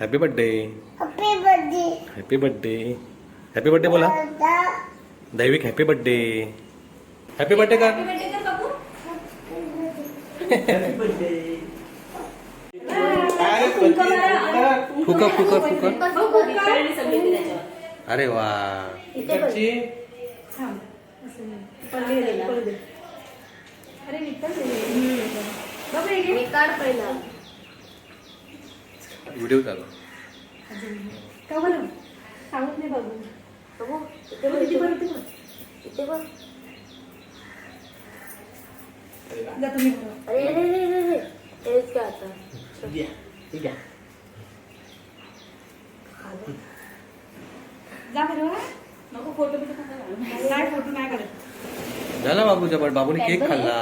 Happy birthday happy birthday happy birthday happy birthday बोला. Daivik happy birthday happy birthday का? फुका फुका फुका अरे वा. मी काढ पहिला. व्हिडिओ चालू बघू इथे बघ, इथे बघ, इथे बघ अरे रे रे रे रे तेच काय आता ठीक आहे. झाला बाबूच्या पण बाबूने केक खाल्ला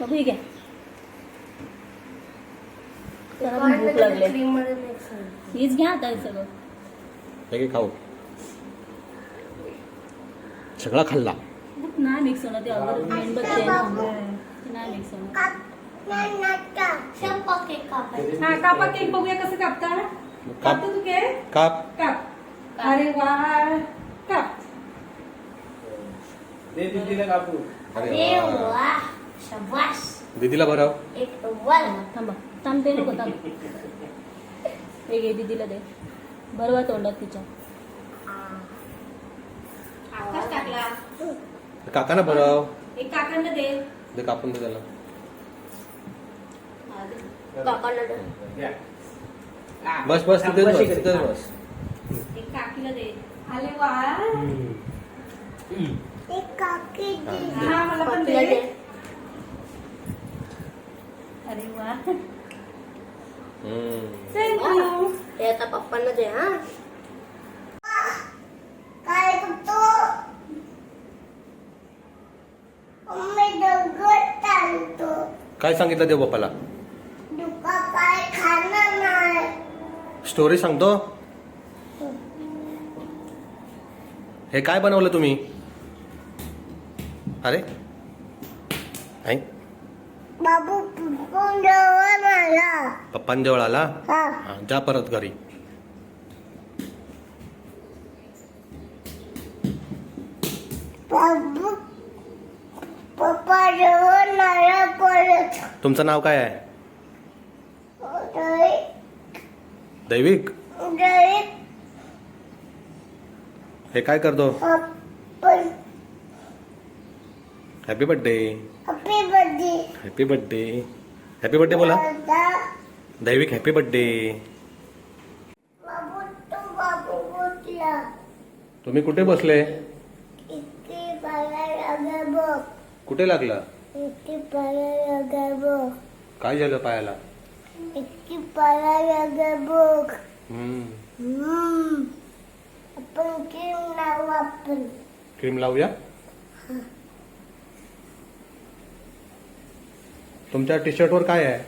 मग त्याला पण भूक लागली. क्रीममध्ये mix आहे. हीच घ्या आता हे सगळं. हे खाऊ. सगळा खाल्ला. नाही मिक्स ते मेणबत्ती आहे ना नाही मिक्स. हा कापा केक बघूया कसं कापता. काप. कापतो तू केक काप. काप. अरे वा काप. दे दीदीला कापू. अरे वा. दीदीला भराव. एक वन थांबा. थांब ते नको थांब. हे घे दीदीला दे. बरोबर तोंडात तिच्या. आकाश टाकला? काकाना भराव एक काकांना दे. दे कापून दे. त्याला. काकांना दे. बस बस तिथेच बस तिथेच. बस. एक काकीला दे. आले वा. एक काकी दे. हा मला पण दे. अरे वा. थँक्यू हे आता पप्पांना दे हा. काय करतो? मम्मी दगड टाळतो काय सांगितलं देव नाही. स्टोरी सांगतो? हे काय बनवलं तुम्ही? अरे आई बाबू जवळ पप्पांजवळ आला? हा. हा, जा परत घरी. बाबू पप्पा जवळ नाळा परत. तुमचं नाव काय आहे? दैविक? हे काय करतो? आपण happy birthday happy birthday happy birthday happy birthday बोला. दैविक हॅपी बर्थडे तुम्ही कुठे बसले? कुठे लागला? काय झालं पायाला? क्रीम लावूया? तुमच्या टी शर्टवर काय आहे?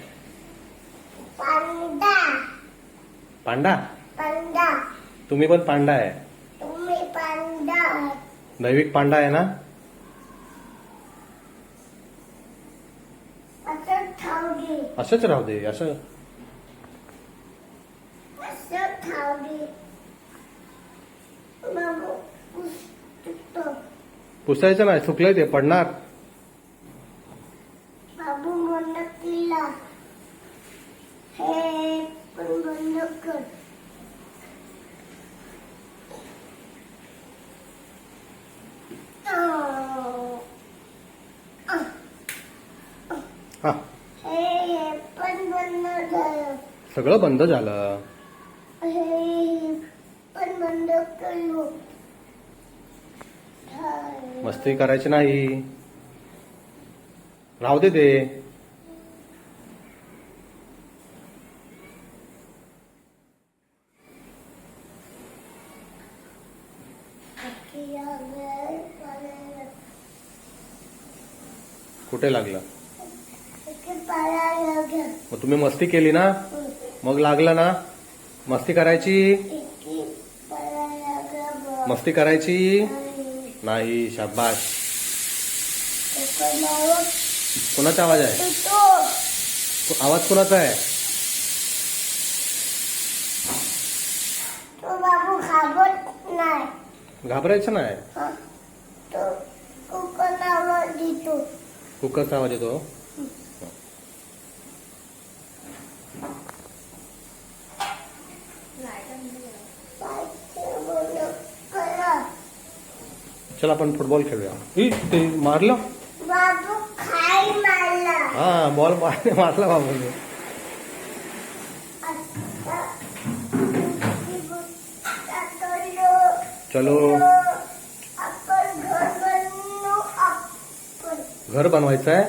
पांडा पांडा पांडा तुम्ही पण पांडा आहे. तुम्ही पांडा दैविक पांडा आहे ना? असं असंच राहू दे असं. पुसतो. पुसायचं नाही सुकलंय ते पडणार बाबू बंद केला हे पण बंद कर अं. हा. पण बंद झालं. सगळं बंद झालं. हे पण बंद केलो मस्ती करायची नाही. राहू दे ते. कुठे लागलं? मग तुम्ही मस्ती केली ना? मग लागला ना? मस्ती करायची? मस्ती करायची? नाही. शाबाश कोणाचा आवाज आहे? आवाज कोणाचा आहे? घाबरायचं नाही. कुकरचा आवाज येतो चल आपण फुटबॉल खेळूया. ई, ते मारलं? बाबू खाई मारला. हा बॉल मारला मारला बाबूने. चलो. घर बनवायचं आहे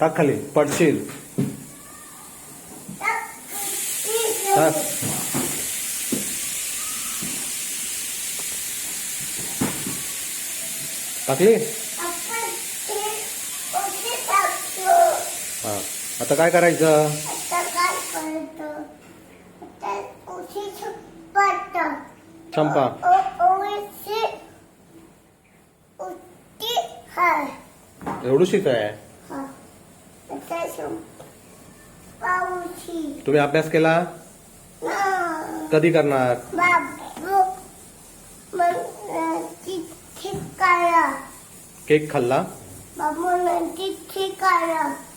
टाक खाली पडशील टाक. टाकली? हा. आता काय करायचं? चंपा एवढूशीच आहे? तुम्ही अभ्यास केला? कधी करणार बाबू मग तिथे काढा केक खाल्ला?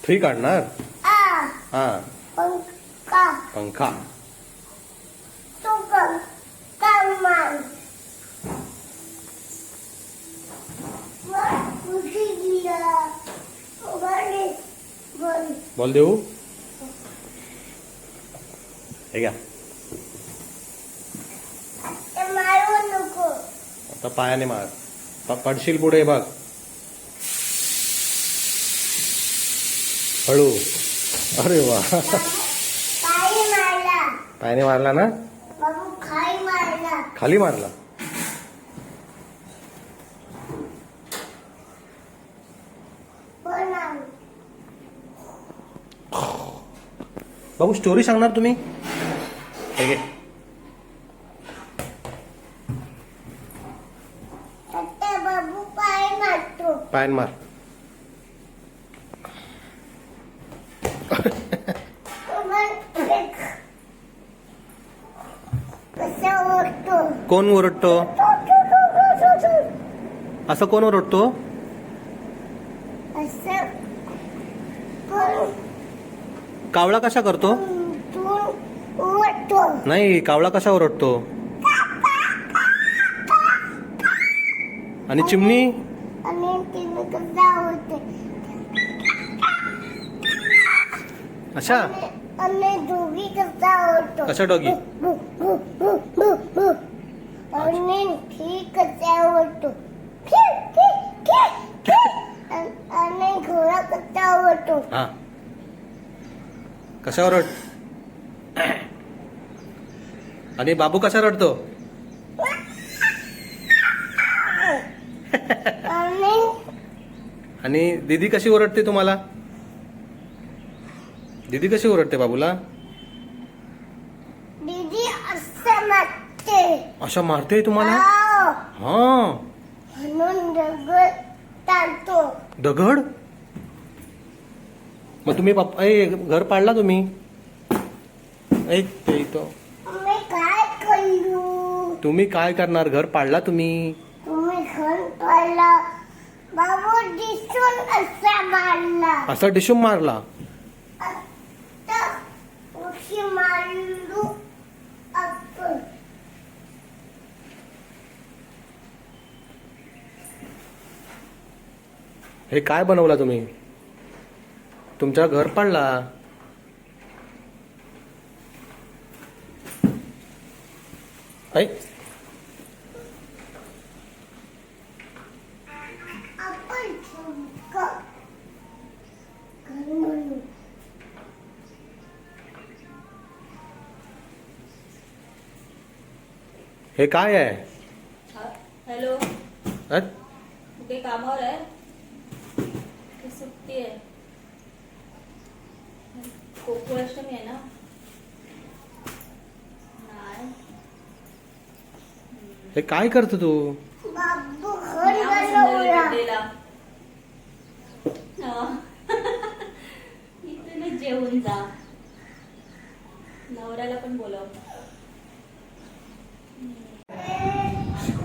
थ्री काढणार? आ हा. पंखा. बॉल. देऊ. हे घ्या. आता पायाने मार. पडशील पुढे बघ. हळू. अरे वा. पायाने मारला. ना? बाबू खाई मारला. खाली मारला. बाबू स्टोरी सांगणार तुम्ही? हे मारतो. पायाने मार मग एक कसं ओढतो कोण ओरडतो? असं कोण ओरडतो? कावळा कशा करतो? नाही कावळा कशा ओरडतो? आणि चिमणी? ओढतो कशा डॉगी आणि ठीक कसा ओढतो आणि घोडा कसा ओढतो हा. कशा ओरड आणि बाबू कशा रडतो? आणि दीदी कशी ओरडते तुम्हाला? दीदी कशी ओरडते बाबूला दीदी असं अशा मारते तुम्हाला. हा. म्हणून दगड टाकतो. दगड? मग तुम्ही पप्पा ए, घर पाडला तुम्ही? ऐक ते इथं. मी काय करू? तुम्ही काय करणार? घर पाडला तुम्ही? तुम्ही घर पडला. बाबू दिसून असा मारला. असा डिशूम मारला आता उशी मारलू आपण हे काय बनवला तुम्ही? तुमच्या घर पाडला. ऐ. हे काय आहे? हॅलो. कामावर आहे? की सुट्टी आहे गोकुळाष्टमी आहे ना? नाही. हे काय करतो तू. इथूनच जेवून जा. नवऱ्याला पण बोलव.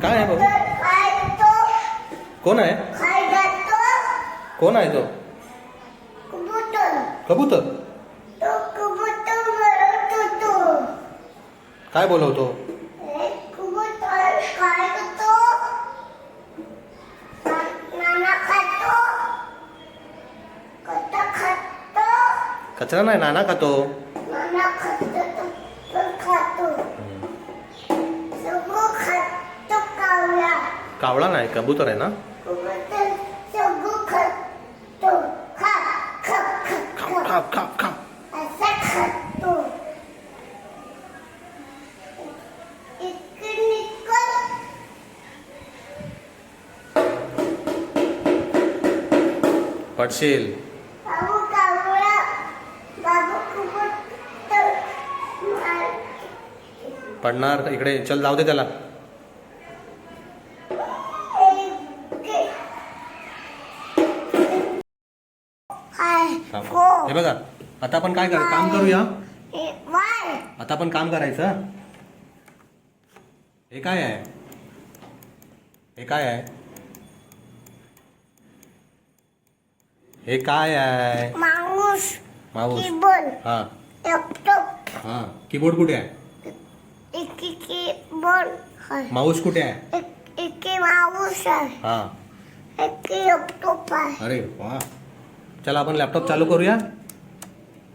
काय आहे बाबू? कोण आहे? कोण आहे तो? कबूतर. काय बोलवतो? कबूतर काय करतो ना- नाना खातो. कथा खातो. कचरा नाही नाना खातो. कावळा नाही कबूतर आहे ना? पडशील. पडणार. इकडे चल जाऊ दे त्याला. गो हे. बघा आता आपण काय कर काम करूया? आता आपण काम करायचं? हे काय आहे? हे काय आहे? हे काय आहे? माणूस माऊस कीबोर्ड हा. लॅपटॉप हा. कीबोर्ड कुठे आहे? एकी कीबोर्ड आहे. माऊस कुठे आहे? एक एकी माणूस आहे. हा. एकी लॅपटॉप आहे. अरे वा. चला आपण लॅपटॉप चालू करूया.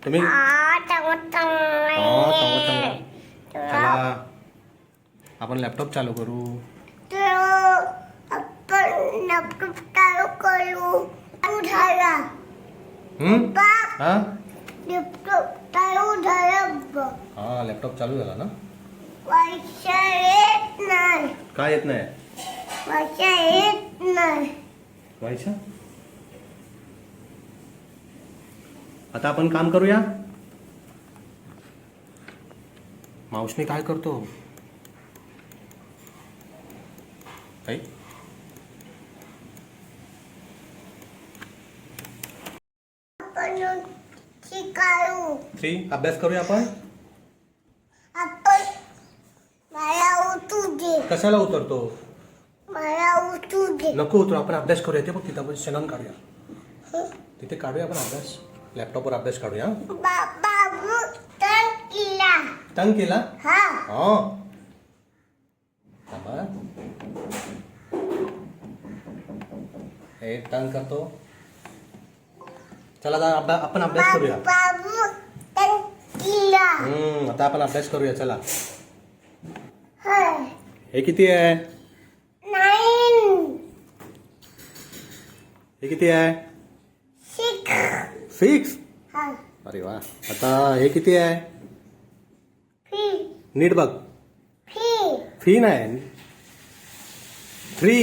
तुम्ही आ चला. आपण लॅपटॉप चालू करू. तर आपण लॅपटॉप चालू करू. हम्म? हा? लॅपटॉप चालू झाला बघ हा लॅपटॉप चालू झाला ना? पैसा येत नाही. काय येत नाही? पैसा येत नाही. व्हायचं आता आपण काम करूया? मावशने काय करतो? काही थ्री अभ्यास करूया आपण कशाला उतरतो? नको उतरू आपण अभ्यास करूया ते बघ तिथं आपण शनन काढूया. तिथे काढूया आपण अभ्यास. लॅपटॉपवर अभ्यास काढूया. तंग केला. हा. हा. हे टंग करतो. चला आपण अभ्यास करूया. हम्म आता आपण अभ्यास करूया चला. हे किती आहे? हे किती आहे? सिक्स सिक्स अरे वा. आता हे किती आहे? नीट बघ. फ़ी नाही थ्री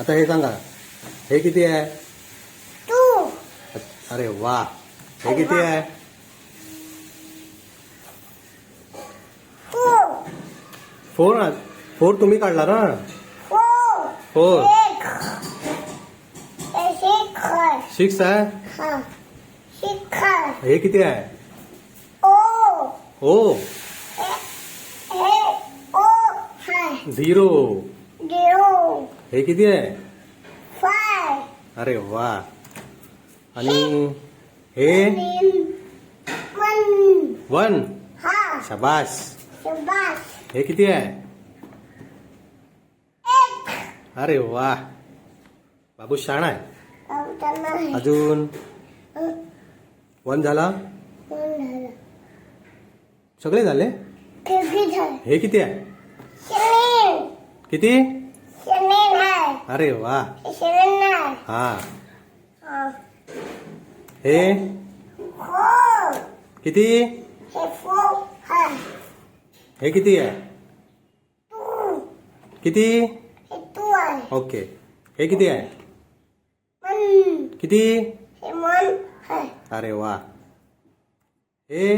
आता हे सांगा. हे किती आहे? टू अरे वा. हे किती आहे? फोर फोर तुम्ही काढला ना? फोर. फोर है सिक्स आहे? हा. है हे किती आहे? ओ. हे है झिरो. हे किती आहे? अरे वा. आणि हे. वन. वन. हा हे किती आहे? अरे वा. बाबू शाणा आहे. अजून? वन झाला? सगळे झाले? हे किती आहे? किती? अरे वा. है. हा. हा? हे. किती? हे किती आहे? किती? ओके. हे किती आहे? किती? अरे वा. हे?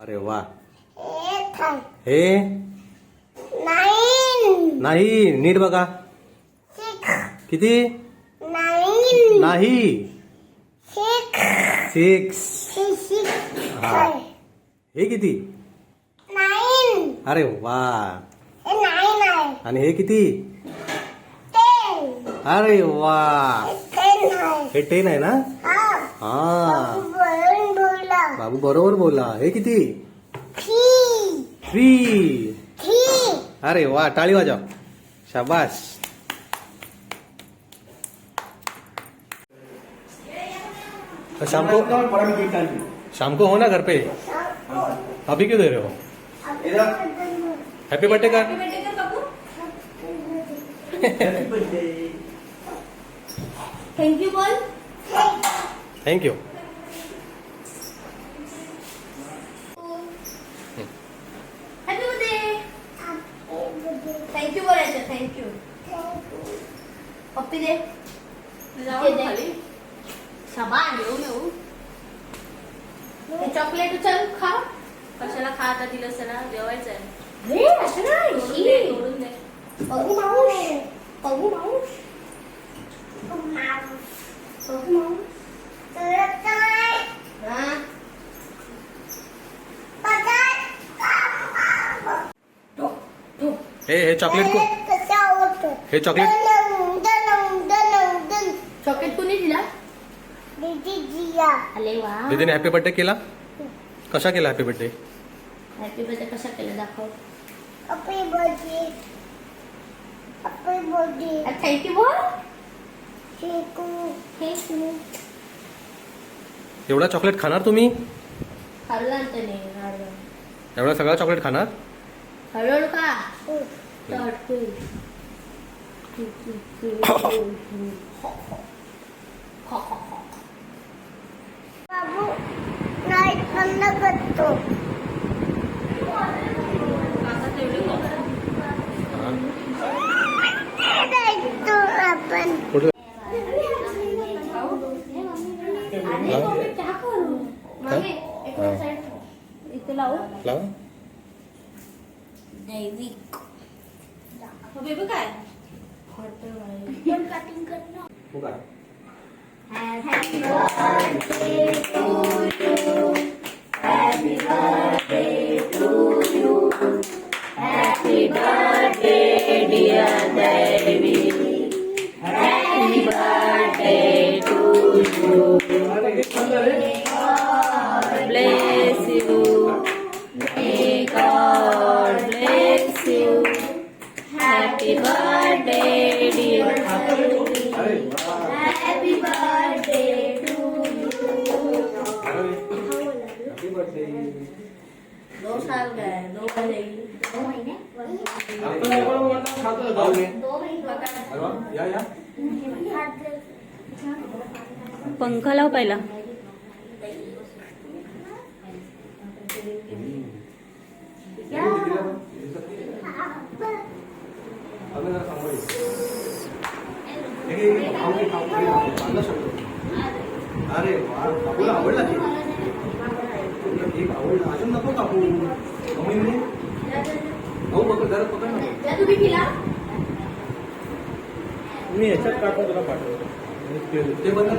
अरे वा. है? नाही. नीट बघा. किती? नाही. सिक्स हा. है हे किती नाइन अरे वा हे आणि हे किती अरे वा हे टेन आहे ना हा हा बरोबर बोला बाबू बरोबर बोला हे किती थ्री थ्री थ्री अरे वा टाळी वाजव शाबास शाम को शाम को हो ना घर पे अभी क्यों दे रहे हो? हैप्पी बर्थडे कर बाबू थँक्यू बोल थैंक यू थँक्यू बोलायचं थँक्यू पप्पी दे जाऊ खाली येऊ येऊ हे चॉकलेट उचल खा. कशाला खा आता दिलं ना जेवायचं आहे. हे तोडून दे तोडून दे. हा? चॉकलेट को हे चॉकलेट. चॉकलेट कुणी दिला? अरे वा. दीदीने हॅपी बर्थडे केला? कशा केला हॅपी बर्थडे हॅपी बर्थडे कसा केलं दाखव. Happy birthday happy birthday thank you बोल. शेकू एवढा चॉकलेट खाणार तुम्ही? हळू आणतो नाही हळू एवढा सगळा चॉकलेट खाणार? हळूहळू का? हो. या या. पंखा लाव पहिला. अरे वा कापूला आवडला की केक आवडला अजून नको कापू. मम्मीने हो पकड जरा पकड ना. मी ह्याच्यात कापून तुला पाठवतो. ते बघा